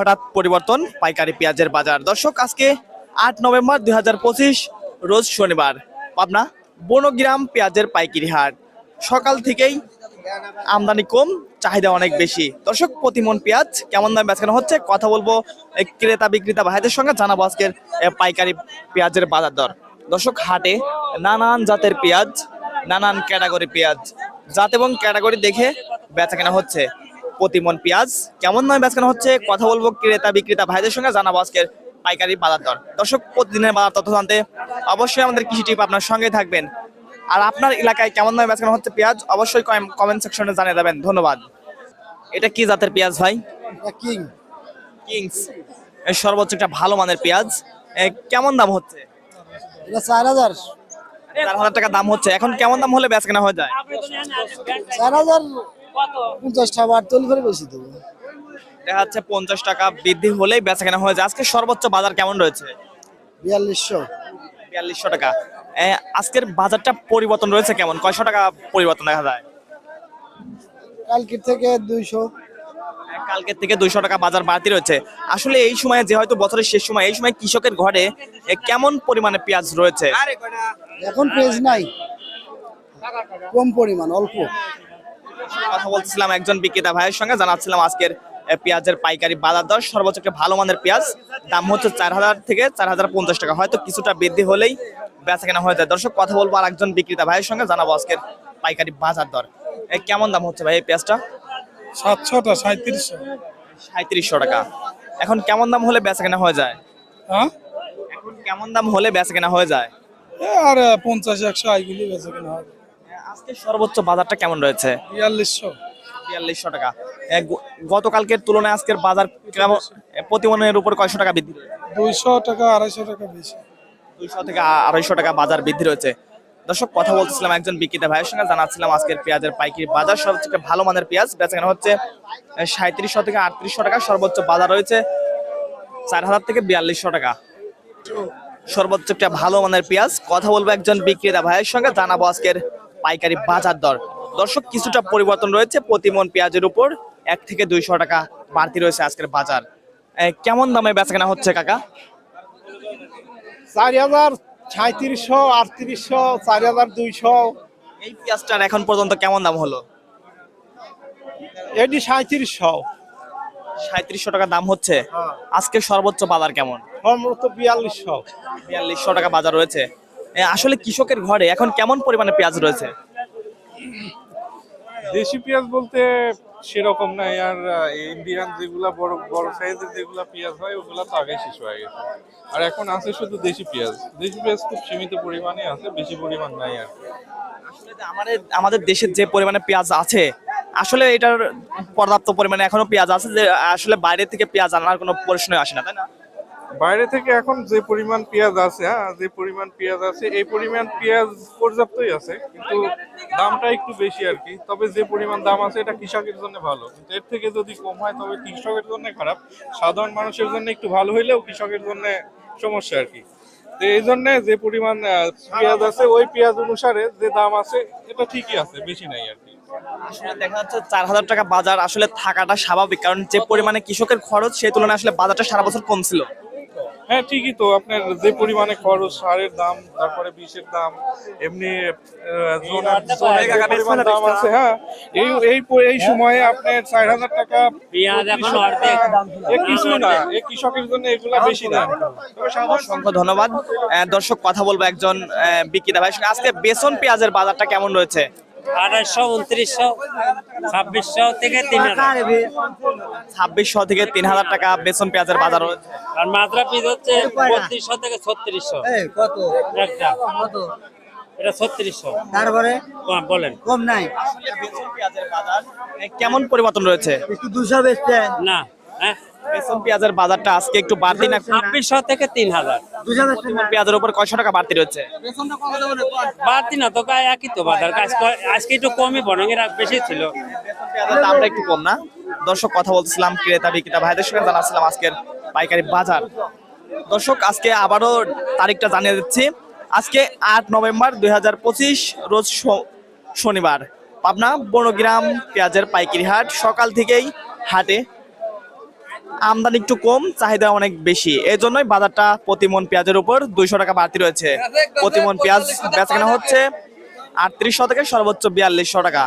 হঠাৎ পরিবর্তন, পাইকারি পেঁয়াজের বাজার। দর্শক, আজকে আট নভেম্বর দুই হাজার পঁচিশ, রোজ শনিবার। পাবনা, বনগ্রাম পেঁয়াজের পাইকারি হাট। সকাল থেকেই আমদানি কম, চাহিদা অনেক বেশি। দর্শক প্রতিমন পেঁয়াজ কেমন দাম বেচানো হচ্ছে? কথা বলব ক্রেতা বিক্রেতা ভাইদের সঙ্গে, জানাব আজকের পাইকারি পেঁয়াজের বাজার দর। দর্শক, হাটে নানান জাতের পেঁয়াজ, নানান ক্যাটাগরি পেঁয়াজ। জাত এবং ক্যাটাগরি দেখে বেচা কেনা হচ্ছে। প্রতিমন পেঁয়াজ। কেমন দামে বেচা কেনা হচ্ছে? কথা বলব ক্রেতা বিক্রেতা ভাইদের সঙ্গে জানাব আজকের পাইকারি বাজার দর। দর্শক প্রতিদিনের বাজার তথ্য জানতে অবশ্যই আমাদের কৃষি টিপ আপনার সঙ্গে থাকবেন। আর আপনার এলাকায় কেমন দামে বেচা কেনা হচ্ছে পেঁয়াজ? অবশ্যই কমেন্ট সেকশনে জানিয়ে দেবেন। ধন্যবাদ। এটা কি জাতের পেঁয়াজ ভাই? কিং। কিংস। সর্বোচ্চ একটা ভালো মানের পেঁয়াজ। কেমন দাম হচ্ছে? এটা চার হাজার। চার হাজার টাকা দাম হচ্ছে। এখন কেমন দাম হলে বেচা কেনা হয়ে যায়? চার হাজার পঞ্চাশ টাকা বার তৈরি করে বেশি দেবো। দেখা যাচ্ছে পঞ্চাশ টাকা বৃদ্ধি হলেই বেচা কেনা হয়ে যায়। আজকে সর্বোচ্চ বাজার কেমন রয়েছে? বিয়াল্লিশশো। বিয়াল্লিশশো টাকা। এ, আজকের বাজারটা পরিবর্তন রয়েছে কেমন? কয়শো টাকা পরিবর্তন দেখা যায়? কালকের থেকে দুইশো। কালকের থেকে দুইশো টাকা বাজার বাড়তি রয়েছে। আসলে এই সময় যে হয়তো বছরের শেষ সময় এই সময় কৃষকের ঘরে এ, কেমন পরিমাণে পেঁয়াজ রয়েছে? এখন পেজ নাই। কম পরিমাণ অল্প। কথা বলছিলাম একজন বিক্রেতা ভাইয়ের সঙ্গে জানাচ্ছিলাম আজকের পেঁয়াজের পাইকারি বাজার দর। সর্বোচ্চ একটা ভালো মানের পেঁয়াজ দাম হচ্ছে চার হাজার থেকে চার হাজার পঞ্চাশ টাকা। হয়তো কিছুটা বৃদ্ধি হলেই বেচা কেনা হয়ে যায়। দর্শক কথা বলব আর একজন বিক্রেতা ভাইয়ের সঙ্গে জানাব আজকের পাইকারি বাজার দর। কেমন দাম হচ্ছে ভাই এই পেঁয়াজটা? সাতশোটা সাঁত্রিশশো সাঁত্রিশশো টাকা। এখন কেমন দাম হলে বেচা কেনা হয়ে যায়? হ্যাঁ? এখন কেমন দাম হলে বেচা কেনা হয়ে যায়? আর পঞ্চাশ একশো আইগুলি বেঁচে কেনা হবে। আজকে সর্বোচ্চ বাজারটা কেমন রয়েছে? বিয়াল্লিশশো। বিয়াল্লিশশো টাকা। গতকালকের তুলনায় আজকের বাজার কেমন? প্রতিমনের উপর কয়শো টাকা বৃদ্ধি দুইশো টাকা আড়াইশো টাকা বেশি। দুইশো থেকে আড়াইশো টাকা বাজার বৃদ্ধি রয়েছে। দর্শক কথা বলতেছিলাম একজন বিক্রেতা ভাইয়ের সঙ্গে জানাচ্ছিলাম আজকের পেঁয়াজের পাইকারি বাজার সবচেয়ে ভালো মানের পেঁয়াজ। বেচাকেনা হচ্ছে সাঁত্রিশশো থেকে আটত্রিশশো টাকা সর্বোচ্চ বাজার রয়েছে চার হাজার থেকে বিয়াল্লিশশো টাকা। সর্বোচ্চ একটা ভালো মানের পেঁয়াজ। কথা বলব একজন বিক্রেতা ভাইয়ের সঙ্গে জানাব আজকের পাইকারি বাজার দর। দর্শক কিছুটা পরিবর্তন রয়েছে। প্রতি মন পেঁয়াজের উপর এক থেকে দুইশো টাকা বাড়তি রয়েছে আজকের বাজার। কেমন দামে বেচাকেনা হচ্ছে কাকা? চার হাজার সাঁত্রিশশো আটত্রিশশো চার হাজার দুইশো। এই পেঁয়াজটার এখন পর্যন্ত কেমন দাম হলো? এটি সাঁত্রিশশো সাঁত্রিশশো টাকা দাম হচ্ছে। আজকে সর্বোচ্চ বাজার কেমন? সম্ভবত বিয়াল্লিশশো। বিয়াল্লিশশো টাকা বাজার রয়েছে। আসলে কৃষকের ঘরে এখন কেমন পরিমাণে পেঁয়াজ রয়েছে? দেশি পেঁয়াজ বলতে সেরকম নাই আর ইন্ডিয়ান যেগুলা বড় বড় সাইজের যেগুলা পেঁয়াজ হয় ওগুলা তো আগে শেষ হয়ে গেছে। আর এখন আছে শুধু দেশি পেঁয়াজ। দেশি পেঁয়াজ খুব সীমিত পরিমাণে আছে বেশি পরিমাণ নাই আর। আমাদের আমাদের দেশের যে পরিমাণে পেঁয়াজ আছে আসলে এটার পর্যাপ্ত পরিমাণে এখনও পেঁয়াজ আছে যে আসলে বাইরে থেকে পেঁয়াজ আনার কোনো প্রশ্নই আসে না তাই না? বাইরে থেকে এখন যে পরিমাণ পেঁয়াজ আছে হ্যাঁ যে পরিমাণ পেঁয়াজ আছে, এই পরিমাণ পেঁয়াজ পর্যাপ্তই আছে, কিন্তু দামটা একটু বেশি আর কি। তবে যে পরিমাণ দাম আছে, এটা কৃষকের জন্য ভালো। কিন্তু এর থেকে যদি কম হয়, তবে কৃষকের জন্য খারাপ। সাধারণ মানুষের জন্য একটু ভালো হইলেও কৃষকের জন্য সমস্যা আর কি। তো এই জন্য যে পরিমাণ পেঁয়াজ আছে, ওই পেঁয়াজ অনুসারে যে দাম আছে, এটা ঠিকই আছে, বেশি নাই আর কি। আসলে দেখা যাচ্ছে চার হাজার টাকা বাজার আসলে থাকাটা স্বাভাবিক, কারণ যে পরিমাণে কৃষকের খরচ, সেই তুলনায় আসলে বাজারটা সারা বছর কম ছিল। হ্যাঁ ঠিকই তো। আপনার যে পরিমাণে খরচ সারের দাম তারপরে বিষের দাম এমনি দাম আছে হ্যাঁ এই এই এই সময়ে আপনার চার হাজার টাকা কিছু না এই কৃষকের জন্য এগুলা বেশি না। অসংখ্য ধন্যবাদ। দর্শক কথা বলব একজন আহ, বিক্রেতা ভাই আজকে বেসন পেঁয়াজের বাজারটা কেমন রয়েছে? আঠাশশো উনত্রিশশো ছাব্বিশশো থেকে তিন হাজার। ছাব্বিশশো থেকে তিন হাজার টাকা বেসন পেঁয়াজের বাজার আর পিস হচ্ছে বত্রিশশো থেকে ছত্রিশশো। কত? একটা। কত? এটা ছত্রিশশো। তারপরে? বলেন। কম নাই। বেসন পেঁয়াজের বাজার এ, কেমন পরিবর্তন রয়েছে? একটু দুশো বেচতে না হ্যাঁ? বেসন পেঁয়াজের বাজারটা আজকে একটু বাড়তি না ছাব্বিশশো থেকে তিন হাজার। পেঁয়াজের উপর কয়শো টাকা বাড়তি রয়েছে? বাড়তি না তো গায়ে একই তো বাজার। আজকে একটু কমই বেশি ছিল। পেঁয়াজের দামটা একটু কম না? দর্শক কথা বলছিলাম ক্রেতা বিক্রেতা ভাইদের সঙ্গে জানাচ্ছিলাম আজকের পাইকারি বাজার। দর্শক আজকে আবারও তারিখটা জানিয়ে দিচ্ছি। আজকে আট নভেম্বর দুই হাজার পঁচিশ রোজ শনিবার। পাবনা বনগ্রাম পেঁয়াজের পাইকারি হাট সকাল থেকেই হাটে আমদানি একটু কম, চাহিদা অনেক বেশি। এই জন্যই বাজারটা প্রতিমন পেঁয়াজের উপর দুইশো টাকা বাড়তি রয়েছে। প্রতিমন পেঁয়াজ বেচাকেনা হচ্ছে আটত্রিশশো থেকে সর্বোচ্চ বিয়াল্লিশশো টাকা।